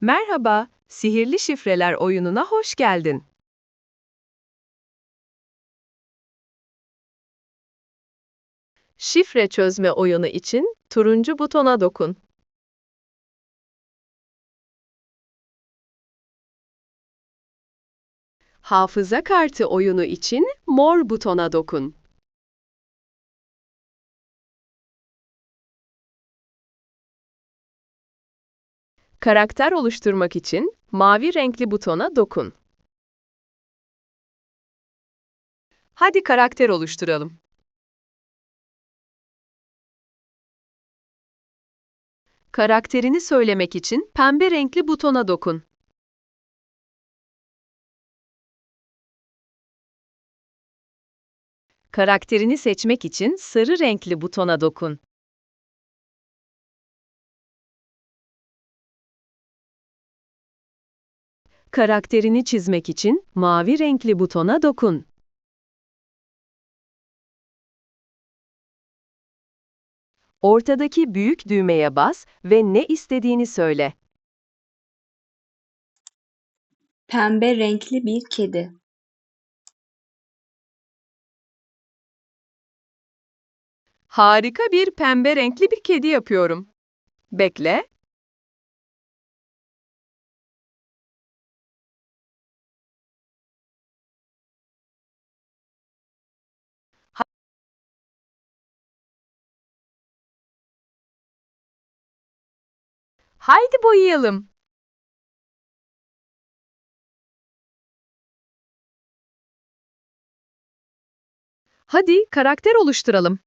Merhaba, Sihirli Şifreler oyununa hoş geldin. Şifre çözme oyunu için turuncu butona dokun. Hafıza kartı oyunu için mor butona dokun. Karakter oluşturmak için mavi renkli butona dokun. Hadi karakter oluşturalım. Karakterini söylemek için pembe renkli butona dokun. Karakterini seçmek için sarı renkli butona dokun. Karakterini çizmek için mavi renkli butona dokun. Ortadaki büyük düğmeye bas ve ne istediğini söyle. Pembe renkli bir kedi. Harika bir pembe renkli bir kedi yapıyorum. Bekle. Haydi boyayalım. Hadi karakter oluşturalım.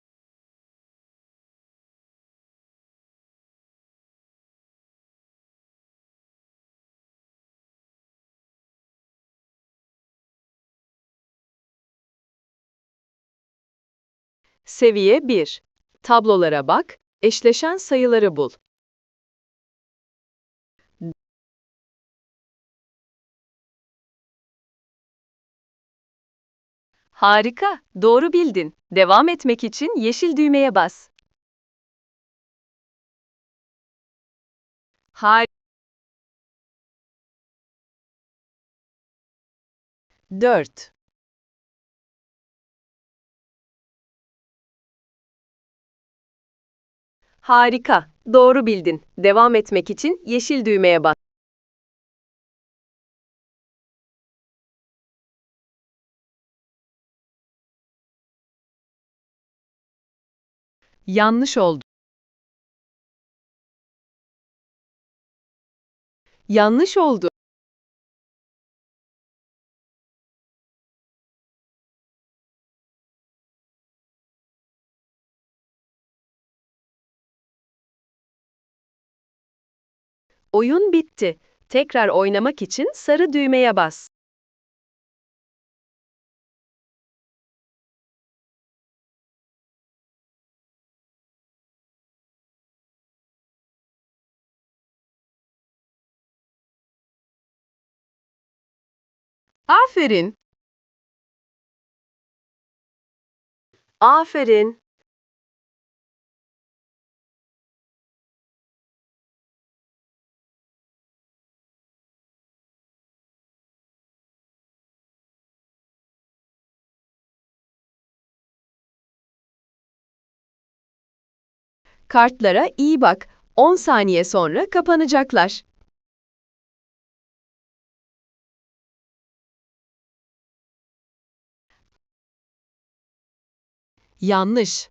Seviye 1. Tablolara bak, eşleşen sayıları bul. Harika, doğru bildin. Devam etmek için yeşil düğmeye bas. Har 4 Harika, doğru bildin. Devam etmek için yeşil düğmeye bas. Yanlış oldu. Yanlış oldu. Oyun bitti. Tekrar oynamak için sarı düğmeye bas. Aferin. Aferin. Kartlara iyi bak. 10 saniye sonra kapanacaklar. Yanlış.